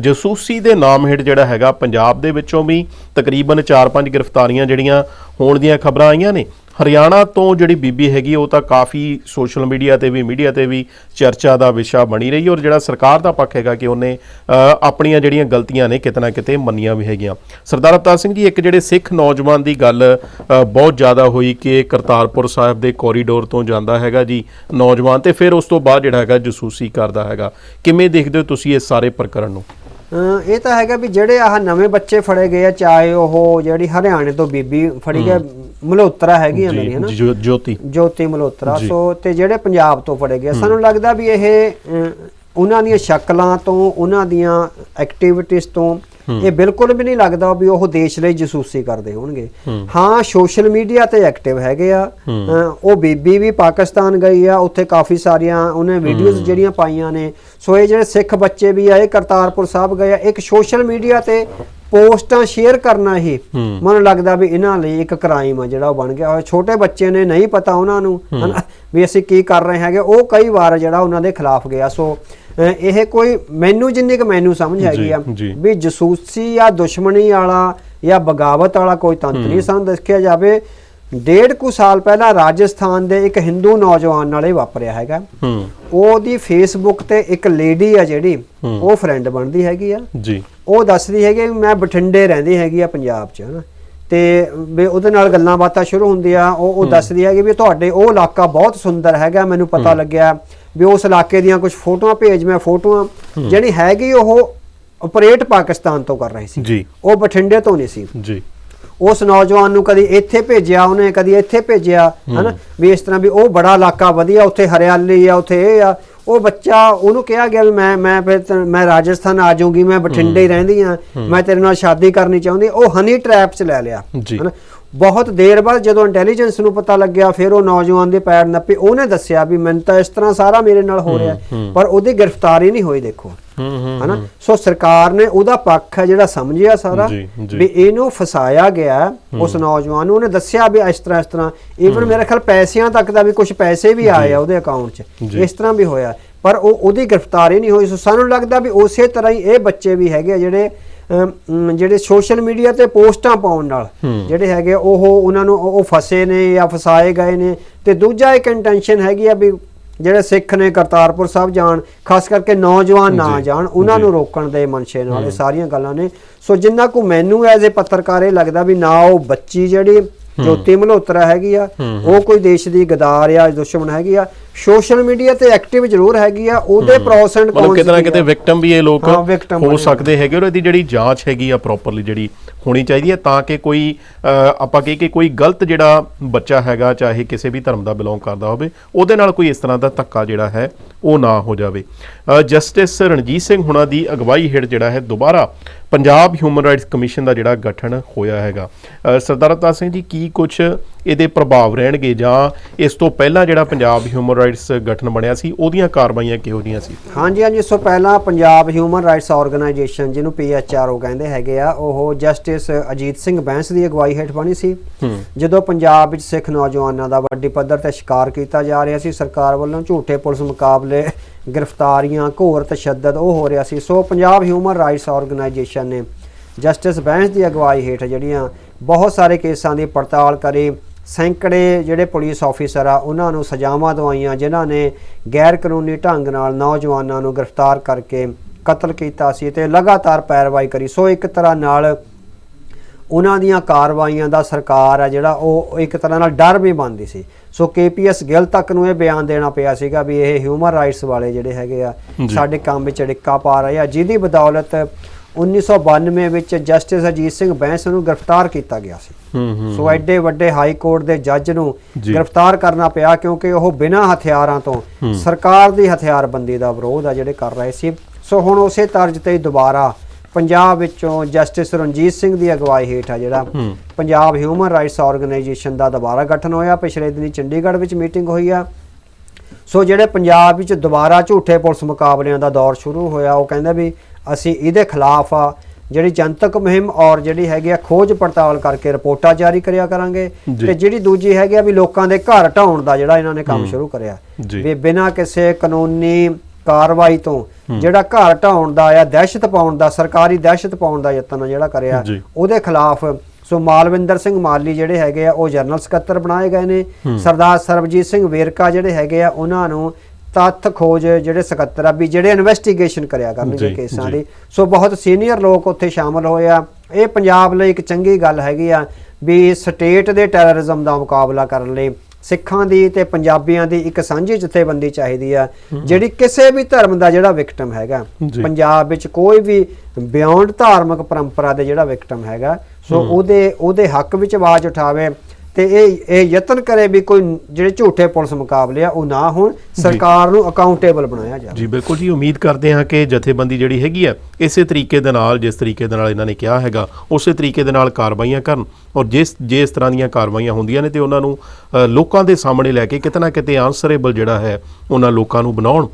ਜਸੂਸੀ ਦੇ ਨਾਮ ਹੇਠ ਜਿਹੜਾ ਹੈਗਾ, ਪੰਜਾਬ ਦੇ ਵਿੱਚੋਂ ਵੀ ਤਕਰੀਬਨ 4-5 ਗ੍ਰਿਫਤਾਰੀਆਂ ਜਿਹੜੀਆਂ ਹੋਣ ਦੀਆਂ ਖਬਰਾਂ ਆਈਆਂ ਨੇ। ਹਰਿਆਣਾ ਤੋਂ ਜਿਹੜੀ ਬੀਬੀ ਹੈਗੀ, ਉਹ ਤਾਂ ਕਾਫੀ ਸੋਸ਼ਲ ਮੀਡੀਆ ਤੇ ਵੀ, ਮੀਡੀਆ ਤੇ ਵੀ ਚਰਚਾ ਦਾ ਵਿਸ਼ਾ ਬਣੀ ਰਹੀ ਔਰ ਜਿਹੜਾ ਸਰਕਾਰ ਦਾ ਪੱਖ ਹੈਗਾ ਕਿ ਉਹਨੇ ਆਪਣੀਆਂ ਜਿਹੜੀਆਂ ਗਲਤੀਆਂ ਨੇ ਕਿਤੇ ਨਾ ਕਿਤੇ ਮੰਨੀਆਂ ਵੀ ਹੈਗੀਆਂ। ਸਰਦਾਰ ਅਵਤਾਰ ਸਿੰਘ ਜੀ, ਇੱਕ ਜਿਹੜੇ ਸਿੱਖ ਨੌਜਵਾਨ ਦੀ ਗੱਲ ਬਹੁਤ ਜ਼ਿਆਦਾ ਹੋਈ ਕਿ ਕਰਤਾਰਪੁਰ ਸਾਹਿਬ ਦੇ ਕੋਰੀਡੋਰ ਤੋਂ ਜਾਂਦਾ ਹੈਗਾ ਜੀ, ਨੌਜਵਾਨ ਤੇ ਫਿਰ ਉਸ ਤੋਂ ਬਾਅਦ ਜਿਹੜਾ ਹੈਗਾ ਜਸੂਸੀ ਕਰਦਾ ਹੈਗਾ। ਕਿਵੇਂ ਦੇਖਦੇ ਹੋ ਤੁਸੀਂ ਇਸ ਸਾਰੇ ਪ੍ਰਕਰਨ ਨੂੰ? ਇਹ ਤਾਂ ਹੈਗਾ ਵੀ ਜਿਹੜੇ ਆਹ ਨਵੇਂ ਬੱਚੇ ਫੜੇ ਗਏ ਆ ਚਾਹੇ ਉਹ ਜਿਹੜੀ ਹਰਿਆਣੇ ਤੋਂ ਬੀਬੀ ਫੜੀ ਗਈ ਮਲਹੋਤਰਾ ਹੈਗੀ ਆ ਮੇਰੀ ਹਨਾ ਜੋਤੀ। ਜੋਤੀ ਮਲਹੋਤਰਾ। ਜੀ। ਸੋ ਤੇ ਜਿਹੜੇ ਪੰਜਾਬ ਤੋਂ ਫੜੇ ਗਏ ਸਾਨੂੰ ਲੱਗਦਾ ਵੀ ਇਹ ਉਹਨਾਂ ਦੀਆਂ ਸ਼ਕਲਾਂ ਤੋਂ ਉਹਨਾਂ ਦੀਆਂ ਐਕਟੀਵਿਟੀਜ਼ ਤੋਂ ਇਹ ਬਿਲਕੁਲ ਵੀ ਨਹੀਂ ਲੱਗਦਾ ਵੀ ਉਹ ਦੇਸ਼ ਲਈ ਜਸੂਸੀ ਕਰਦੇ ਹੋਣਗੇ। ਹਾਂ। ਸੋਸ਼ਲ ਮੀਡੀਆ ਤੇ ਐਕਟਿਵ ਹੈਗੇ ਆ। ਉਹ ਬੀਬੀ ਵੀ ਪਾਕਿਸਤਾਨ ਗਈ ਆ ਉੱਥੇ ਕਾਫੀ ਸਾਰੀਆਂ ਉਹਨੇ ਵੀਡੀਓਜ਼ ਜਿਹੜੀਆਂ ਪਾਈਆਂ ਨੇ। ਸੋ ਇਹ ਜਿਹੜੇ ਸਿੱਖ ਬੱਚੇ ਵੀ ਆ ਇਹ ਕਰਤਾਰਪੁਰ ਸਾਹਿਬ ਗਏ ਆ। ਇੱਕ ਸੋਸ਼ਲ ਮੀਡੀਆ ਤੇ ਪੋਸਟਾਂ ਸ਼ੇਅਰ ਕਰਨਾ ਹੀ ਮੈਨੂੰ ਲੱਗਦਾ ਵੀ ਇਹਨਾਂ ਲਈ ਇੱਕ ਕ੍ਰਾਈਮ ਆ ਜਿਹੜਾ ਉਹ ਬਣ ਗਿਆ। ਹੋਇਆ ਛੋਟੇ ਬੱਚੇ ਨੇ ਨਹੀਂ ਪਤਾ ਉਹਨਾਂ ਨੂੰ ਵੀ ਅਸੀਂ ਕੀ ਕਰ ਰਹੇ ਹੈਗੇ। ਉਹ ਕਈ ਵਾਰ ਜਿਹੜਾ ਉਹਨਾਂ ਦੇ ਖਿਲਾਫ ਗਿਆ। ਸੋ ਇਹ ਕੋਈ ਮੈਨੂੰ ਜਿੰਨੀ ਕੁ ਮੈਨੂੰ ਸਮਝ ਹੈਗੀ ਆ। ਵੀ ਜਸੂਸੀ ਜਾਂ ਦੁਸ਼ਮਣੀ ਵਾਲਾ ਜਾਂ ਬਗਾਵਤ ਵਾਲਾ ਕੋਈ ਤੰਤਰ ਨਹੀਂ ਸਾਨੂੰ ਦੇਖਿਆ ਜਾਵੇ। ਡੇਢ ਕੁ ਸਾਲ ਪਹਿਲਾਂ ਰਾਜਸਥਾਨ ਦੇ ਇੱਕ ਹਿੰਦੂ ਨੌਜਵਾਨ ਨਾਲ ਇਹ ਵਾਪਰਿਆ ਹੈਗਾ। ਹੂੰ। ਉਹਦੀ ਫੇਸਬੁੱਕ ਤੇ ਇੱਕ ਲੇਡੀ ਆ ਜਿਹੜੀ ਉਹ ਫਰੈਂਡ ਬਣਦੀ ਹੈਗੀ ਆ। ਜੀ। ਉਹ ਦੱਸਦੀ ਹੈਗੀ ਮੈਂ ਬਠਿੰਡੇ ਰਹਿੰਦੀ ਹੈਗੀ ਆ ਪੰਜਾਬ 'ਚ ਹਨਾ। ਤੇ ਵੀ ਉਹਦੇ ਨਾਲ ਗੱਲਾਂ ਬਾਤਾਂ ਸ਼ੁਰੂ ਹੁੰਦੀਆਂ ਉਹ ਉਹ ਦੱਸਦੀ ਹੈਗੀ ਵੀ ਤੁਹਾਡੇ ਉਹ ਇਲਾਕਾ ਬਹੁਤ ਸੁੰਦਰ ਹੈਗਾ ਮੈਨੂੰ ਪਤਾ ਲੱਗਿਆ। ਵੀ ਉਸ ਇਲਾਕੇ ਦੀਆਂ ਕੁਝ ਫੋਟੋਆਂ ਭੇਜ ਮੈਂ ਫੋਟੋਆਂ ਜਿਹੜੀ ਹੈਗੀ ਉਹ ਆਪਰੇਟ ਪਾਕਿਸਤਾਨ ਤੋਂ ਕਰ ਰਹੀ ਸੀ। ਜੀ। ਉਹ ਬਠਿੰਡੇ ਤੋਂ ਨਹੀਂ ਸੀ। ਜੀ। ਉਸ ਨੌਜਵਾਨ ਨੂੰ ਕਦੀ ਇੱਥੇ ਭੇਜਿਆ ਉਹਨੇ ਕਦੀ ਇੱਥੇ ਭੇਜਿਆ ਹਨਾ? ਵੀ ਇਸ ਤਰ੍ਹਾਂ ਵੀ ਉਹ ਬੜਾ ਇਲਾਕਾ ਵਧੀਆ ਉੱਥੇ ਹਰਿਆਲੀ ਆ ਉੱਥੇ ਇਹ ਆ। ਉਹ ਬੱਚਾ ਉਹਨੂੰ ਕਿਹਾ ਗਿਆ ਵੀ ਮੈਂ ਮੈਂ ਫਿਰ ਮੈਂ ਰਾਜਸਥਾਨ ਆ ਜਾਊਂਗੀ ਮੈਂ ਬਠਿੰਡੇ ਹੀ। ਰਹਿੰਦੀ ਆ। ਮੈਂ ਤੇਰੇ ਨਾਲ ਸ਼ਾਦੀ ਕਰਨੀ ਚਾਹੁੰਦੀ। ਉਹ ਹਨੀ ਟ੍ਰੈਪ 'ਚ ਲੈ ਲਿਆ। ਹਨਾ? ਬਹੁਤ ਦੇਰ ਬਾਅਦ ਜਦੋਂ ਇੰਟੈਲੀਜੈਂਸ ਨੂੰ ਪਤਾ ਲੱਗਿਆ ਫਿਰ ਉਹ ਨੌਜਵਾਨ ਦੇ ਪੈਰ ਨੱਪੇ। ਉਹਨੇ ਦੱਸਿਆ ਵੀ ਮੈਨੂੰ ਤਾਂ ਇਸ ਤਰ੍ਹਾਂ ਸਾਰਾ ਮੇਰੇ ਨਾਲ ਹੋ ਰਿਹਾ ਪਰ ਉਹਦੀ ਗ੍ਰਿਫਤਾਰੀ ਨਹੀਂ ਹੋਈ ਦੇਖੋ। ਹਨਾ? ਸੋ ਸਰਕਾਰ ਨੇ ਉਹਦਾ ਪੱਖ ਹੈ ਜਿਹੜਾ ਸਮਝਿਆ ਸਾਰਾ। ਵੀ ਇਹਨੂੰ ਫਸਾਇਆ ਗਿਆ ਉਸ ਨੌਜਵਾਨ ਨੂੰ। ਉਹਨੇ ਦੱਸਿਆ ਵੀ ਇਸ ਤਰ੍ਹਾਂ ਇਸ ਤਰ੍ਹਾਂ। ਈਵਨ ਮੇਰੇ ਖਿਆਲ ਪੈਸਿਆਂ ਤੱਕ ਦਾ ਵੀ ਕੁਝ ਪੈਸੇ ਵੀ ਆਏ ਆ ਉਹਦੇ ਅਕਾਊਂਟ 'ਚ। ਇਸ ਤਰ੍ਹਾਂ ਵੀ ਹੋਇਆ। ਪਰ ਉਹ ਉਹਦੀ ਗ੍ਰਿਫਤਾਰੀ ਨਹੀਂ ਹੋਈ। ਸੋ ਸਾਨੂੰ ਲੱਗਦਾ ਵੀ ਉਸੇ ਤਰ੍ਹਾਂ ਹੀ ਇਹ ਬੱਚੇ ਵੀ ਹੈਗੇ ਆ ਜਿਹੜੇ ਜਿਹੜੇ ਸੋਸ਼ਲ ਮੀਡੀਆ ਤੇ ਪੋਸਟਾਂ ਪਾਉਣ ਨਾਲ ਜਿਹੜੇ ਹੈਗੇ ਉਹ ਉਹਨਾਂ ਨੂੰ ਉਹ ਫਸੇ ਨੇ ਜਾਂ ਫਸਾਏ ਗਏ ਨੇ। ਤੇ ਦੂਜਾ ਇੱਕ ਇੰਟੈਂਸ਼ਨ ਹੈਗੀ ਆ ਵੀ ਜਿਹੜੇ ਸਿੱਖ ਨੇ ਕਰਤਾਰਪੁਰ ਸਾਹਿਬ ਜਾਣ ਖਾਸ ਕਰਕੇ ਨੌਜਵਾਨ ਨਾ ਜਾਣ ਉਹਨਾਂ ਨੂੰ ਰੋਕਣ ਦੇ ਮਨਸ਼ੇ ਨਾਲ ਇਹ ਸਾਰੀਆਂ ਗੱਲਾਂ ਨੇ। ਸੋ ਜਿੰਨਾ ਕੋ ਮੈਨੂੰ ਐਜ਼ ਅ ਪੱਤਰਕਾਰ ਇਹ ਲੱਗਦਾ ਵੀ ਨਾ ਉਹ ਬੱਚੀ ਜਿਹੜੀ ਜੋਤੀ ਮਲਹੋਤਰਾ ਹੈਗੀ ਆ ਉਹ ਕੋਈ ਦੇਸ਼ ਦੀ ਗਦਾਰ ਆ ਦੁਸ਼ਮਣ ਹੈਗੀ ਆ ਸੋਸ਼ਲ ਮੀਡੀਆ ਤੇ ਐਕਟਿਵ ਜ਼ਰੂਰ ਹੈਗੀ ਆ ਉਹਦੇ ਪ੍ਰੋਸ ਐਂਡ ਮਤਲਬ ਕਿਤੇ ਨਾ ਕਿਤੇ ਵਿਕਟਮ ਵੀ ਇਹ ਲੋਕ ਹਾਂ, ਸਕਦੇ ਹੈਗੇ ਔਰ ਇਹਦੀ ਜਿਹੜੀ ਜਾਂਚ ਹੈਗੀ ਆ ਪ੍ਰੋਪਰਲੀ ਜਿਹੜੀ ਹੋਣੀ ਚਾਹੀਦੀ ਹੈ ਤਾਂ ਕਿ ਕੋਈ ਆਪਾਂ ਕਹੀ ਕਿ ਕੋਈ ਗਲਤ ਜਿਹੜਾ ਬੱਚਾ ਹੈਗਾ ਚਾਹੇ ਕਿਸੇ ਵੀ ਧਰਮ ਦਾ ਬਿਲੋਂਗ ਕਰਦਾ ਹੋਵੇ ਉਹਦੇ ਨਾਲ ਕੋਈ ਇਸ ਤਰ੍ਹਾਂ ਦਾ ਧੱਕਾ ਜਿਹੜਾ ਹੈ ਉਹ ਨਾ ਹੋ ਜਾਵੇ। ਜਸਟਿਸ ਰਣਜੀਤ ਸਿੰਘ ਹੁਣਾਂ ਦੀ ਅਗਵਾਈ ਹੇਠ ਜਿਹੜਾ ਹੈ ਦੁਬਾਰਾ ਪੰਜਾਬ ਹਿਊਮਨ ਰਾਈਟਸ ਕਮਿਸ਼ਨ ਦਾ ਜਿਹੜਾ ਗਠਨ ਹੋਇਆ ਹੈਗਾ। ਸਰਦਾਰ ਅਵਤਾਰ ਸਿੰਘ ਜੀ ਕੀ ਕੁਝ ਇਹਦੇ ਪ੍ਰਭਾਵ ਰਹਿਣਗੇ ਜਾਂ ਇਸ ਤੋਂ ਪਹਿਲਾਂ ਜਿਹੜਾ ਪੰਜਾਬ ਹਿਊਮਨ ਰਾਈਟਸ ਗਠਨ ਬਣਿਆ ਸੀ ਉਹਦੀਆਂ ਕਾਰਵਾਈਆਂ ਕਿਹੋ ਜਿਹੀਆਂ ਸੀ? ਹਾਂਜੀ ਹਾਂਜੀ ਇਸ ਤੋਂ ਪਹਿਲਾਂ ਪੰਜਾਬ ਹਿਊਮਨ ਰਾਈਟਸ ਆਰਗੇਨਾਈਜੇਸ਼ਨ ਜਿਹਨੂੰ ਪੀਐਚਆਰਓ ਕਹਿੰਦੇ ਹੈਗੇ ਆ ਉਹ ਜਸਟਿਸ ਅਜੀਤ ਸਿੰਘ ਬੈਂਸ ਦੀ ਅਗਵਾਈ ਹੇਠ ਬਣੀ ਸੀ। ਜਦੋਂ ਪੰਜਾਬ ਵਿੱਚ ਸਿੱਖ ਨੌਜਵਾਨਾਂ ਦਾ ਵੱਡੀ ਪੱਧਰ ਤੇ ਸ਼ਿਕਾਰ ਕੀਤਾ ਜਾ ਰਿਹਾ ਸੀ ਸਰਕਾਰ ਵੱਲੋਂ ਝੂਠੇ ਪੁਲਿਸ ਮੁਕਾਬਲੇ ਗ੍ਰਿਫਤਾਰੀਆਂ ਘੋਰ ਤਸ਼ੱਦਦ ਉਹ ਹੋ ਰਿਹਾ ਸੀ। So Punjab human rights organisation ਨੇ ਜਸਟਿਸ ਬੈਂਸ ਦੀ ਅਗਵਾਈ ਹੇਠ ਜਿਹੜੀਆਂ ਬਹੁਤ ਸਾਰੇ ਕੇਸਾਂ ਦੀ ਪੜਤਾਲ ਕਰੀ ਸੈਂਕੜੇ ਜਿਹੜੇ ਪੁਲਿਸ ਆਫੀਸਰ ਆ ਉਹਨਾਂ ਨੂੰ ਸਜ਼ਾਵਾਂ ਦਵਾਈਆਂ ਜਿਨ੍ਹਾਂ ਨੇ ਗੈਰ ਕਾਨੂੰਨੀ ਢੰਗ ਨਾਲ ਨੌਜਵਾਨਾਂ ਨੂੰ ਗ੍ਰਿਫਤਾਰ ਕਰਕੇ ਕਤਲ ਕੀਤਾ ਸੀ ਤੇ ਲਗਾਤਾਰ ਪੈਰਵਾਈ ਕਰੀ ਸੋ ਇੱਕ ਤਰ੍ਹਾਂ ਨਾਲ ਉਹਨਾਂ ਦੀਆਂ ਕਾਰਵਾਈਆਂ ਦਾ ਸਰਕਾਰ ਆ ਜਿਹੜਾ ਉਹ ਇੱਕ ਤਰ੍ਹਾਂ ਨਾਲ ਡਰ ਵੀ ਬੰਦੀ ਸੀ ਸੋ ਕੇਪੀਐਸ ਗਿੱਲ ਤੱਕ ਨੂੰ ਇਹ ਬਿਆਨ ਦੇਣਾ ਪਿਆ ਸੀਗਾ ਵੀ ਇਹ ਹਿਊਮਨ ਰਾਈਟਸ ਵਾਲੇ ਜਿਹੜੇ ਹੈਗੇ ਆ। ਸਾਡੇ ਕੰਮ ਵਿੱਚ ਅੜਿੱਕਾ ਪਾ ਰਹੇ ਆ ਜਿਹਦੀ ਬਦੌਲਤ 1992 ਵਿੱਚ ਜਸਟਿਸ ਅਜੀਤ ਸਿੰਘ ਬੈਂਸ ਨੂੰ ਗ੍ਰਿਫਤਾਰ ਕੀਤਾ ਗਿਆ ਸੀ। ਹੂੰ ਹੂੰ ਸੋ ਐਡੇ ਵੱਡੇ ਹਾਈ ਕੋਰਟ ਦੇ ਜੱਜ ਨੂੰ। ਗ੍ਰਿਫਤਾਰ ਕਰਨਾ ਪਿਆ ਕਿਉਂਕਿ ਉਹ ਬਿਨਾਂ ਹਥਿਆਰਾਂ ਤੋਂ ਸਰਕਾਰ ਦੀ ਹਥਿਆਰਬੰਦੀ ਦਾ ਵਿਰੋਧ ਆ ਜਿਹੜੇ ਕਰ ਰਹੇ ਸੀ। ਸੋ ਹੁਣ ਉਸੇ ਤਰਜ਼ ਤੇ ਦੁਬਾਰਾ ਪੰਜਾਬ ਵਿੱਚੋਂ ਜਸਟਿਸ ਰਣਜੀਤ ਸਿੰਘ ਦੀ ਅਗਵਾਈ ਹੇਠ ਆ ਜਿਹੜਾ ਪੰਜਾਬ ਹਿਊਮਨ ਰਾਈਟਸ ਆਰਗੇਨਾਈਜੇਸ਼ਨ ਦਾ ਦੁਬਾਰਾ ਗਠਨ ਹੋਇਆ। ਪਿਛਲੇ ਦਿਨੀ ਚੰਡੀਗੜ੍ਹ ਵਿੱਚ ਮੀਟਿੰਗ ਹੋਈ ਆ। ਸੋ ਜਿਹੜੇ ਪੰਜਾਬ ਵਿੱਚ ਦੁਬਾਰਾ ਝੂਠੇ ਪੁਲਿਸ ਮੁਕਾਬਲਿਆਂ ਦਾ ਦੌਰ ਸ਼ੁਰੂ ਹੋਇਆ ਉਹ ਕਹਿੰਦੇ ਵੀ ਅਸੀਂ ਇਹਦੇ ਖਿਲਾਫ ਆ ਜਿਹੜੀ ਜਨਤਕ ਮੁਹਿੰਮ ਔਰ ਜਿਹੜੀ ਹੈਗੀ ਆ ਖੋਜ ਪੜਤਾਲ ਕਰਕੇ ਰਿਪੋਰਟਾਂ ਜਾਰੀ ਕਰਿਆ ਕਰਾਂਗੇ। ਤੇ ਜਿਹੜੀ ਦੂਜੀ ਹੈਗੀ ਆ ਵੀ ਲੋਕਾਂ ਦੇ ਘਰ ਢਾਉਣ ਦਾ ਜਿਹੜਾ ਇਹਨਾਂ ਨੇ ਕੰਮ ਸ਼ੁਰੂ ਕਰਿਆ। ਵੀ ਬਿਨਾਂ ਕਿਸੇ ਕਾਨੂੰਨੀ ਕਾਰਵਾਈ ਤੋਂ ਜਿਹੜਾ ਘਰ ਢਾਉਣ ਦਾ ਆ ਦਹਿਸ਼ਤ ਪਾਉਣ ਦਾ ਸਰਕਾਰੀ ਦਹਿਸ਼ਤ ਪਾਉਣ ਦਾ ਯਤਨ ਜਿਹੜਾ ਕਰਿਆ। ਉਹਦੇ ਖਿਲਾਫ ਸੋ ਮਾਲਵਿੰਦਰ ਸਿੰਘ ਮਾਲੀ ਜਿਹੜੇ ਹੈਗੇ ਆ ਉਹ ਜਨਰਲ ਸਕੱਤਰ ਬਣਾਏ ਗਏ ਨੇ। ਸਰਦਾਰ ਸਰਬਜੀਤ ਸਿੰਘ ਵੇਰਕਾ ਜਿਹੜੇ ਹੈਗੇ ਆ ਉਹਨਾਂ ਨੂੰ ਤੱਥ ਖੋਜ ਜਿਹੜੇ ਸਕੱਤਰ ਆ ਵੀ ਜਿਹੜੇ ਇਨਵੈਸਟੀਗੇਸ਼ਨ ਕਰਿਆ ਕਰਨਗੇ ਕੇਸਾਂ। ਦੀ। ਸੋ ਬਹੁਤ ਸੀਨੀਅਰ ਲੋਕ ਉੱਥੇ ਸ਼ਾਮਲ ਹੋਏ ਆ। ਇਹ ਪੰਜਾਬ ਲਈ ਇੱਕ ਚੰਗੀ ਗੱਲ ਹੈਗੀ ਆ ਵੀ ਸਟੇਟ ਦੇ ਟੈਰਰਿਜ਼ਮ ਦਾ ਮੁਕਾਬਲਾ ਕਰਨ ਲਈ ਸਿੱਖਾਂ ਦੀ ਤੇ ਪੰਜਾਬੀਆਂ ਦੀ ਇੱਕ ਸਾਂਝੀ ਜਥੇਬੰਦੀ ਚਾਹੀਦੀ ਆ ਜਿਹੜੀ ਕਿਸੇ ਵੀ ਧਰਮ ਦਾ ਜਿਹੜਾ ਵਿਕਟਮ ਹੈਗਾ। ਪੰਜਾਬ ਵਿੱਚ ਕੋਈ ਵੀ ਬਿਯੋਂਡ ਧਾਰਮਿਕ ਪਰੰਪਰਾ ਦੇ ਜਿਹੜਾ ਵਿਕਟਮ ਹੈਗਾ ਸੋ ਉਹਦੇ ਉਹਦੇ ਹੱਕ ਵਿੱਚ ਆਵਾਜ਼ ਉਠਾਵੇ ਤੇ ਇਹ ਇਹ ਯਤਨ ਕਰੇ ਵੀ ਕੋਈ ਜਿਹੜੇ ਝੂਠੇ ਪੁਲਿਸ ਮੁਕਾਬਲੇ ਆ ਉਹ ਨਾ ਹੋਣ ਸਰਕਾਰ ਨੂੰ ਅਕਾਊਂਟੇਬਲ ਬਣਾਇਆ ਜਾਵੇ। ਜੀ ਬਿਲਕੁਲ ਜੀ ਉਮੀਦ ਕਰਦੇ ਹਾਂ ਕਿ ਜਥੇਬੰਦੀ ਜਿਹੜੀ ਹੈਗੀ ਆ ਇਸੇ ਤਰੀਕੇ ਦੇ ਨਾਲ ਜਿਸ ਤਰੀਕੇ ਦੇ ਨਾਲ ਇਹਨਾਂ ਨੇ ਕਿਹਾ ਹੈਗਾ ਉਸੇ ਤਰੀਕੇ ਦੇ ਨਾਲ ਕਾਰਵਾਈਆਂ ਕਰਨ ਔਰ ਜਿਸ ਜੇ ਇਸ ਤਰ੍ਹਾਂ ਦੀਆਂ ਕਾਰਵਾਈਆਂ ਹੁੰਦੀਆਂ ਨੇ ਤੇ ਉਹਨਾਂ ਨੂੰ ਲੋਕਾਂ ਦੇ ਸਾਹਮਣੇ ਲੈ ਕੇ ਕਿਤੇ ਨਾ ਕਿਤੇ ਆਨਸਰੇਬਲ ਜਿਹੜਾ ਹੈ ਉਹਨਾਂ ਲੋਕਾਂ ਨੂੰ ਬਣਾਉਣ।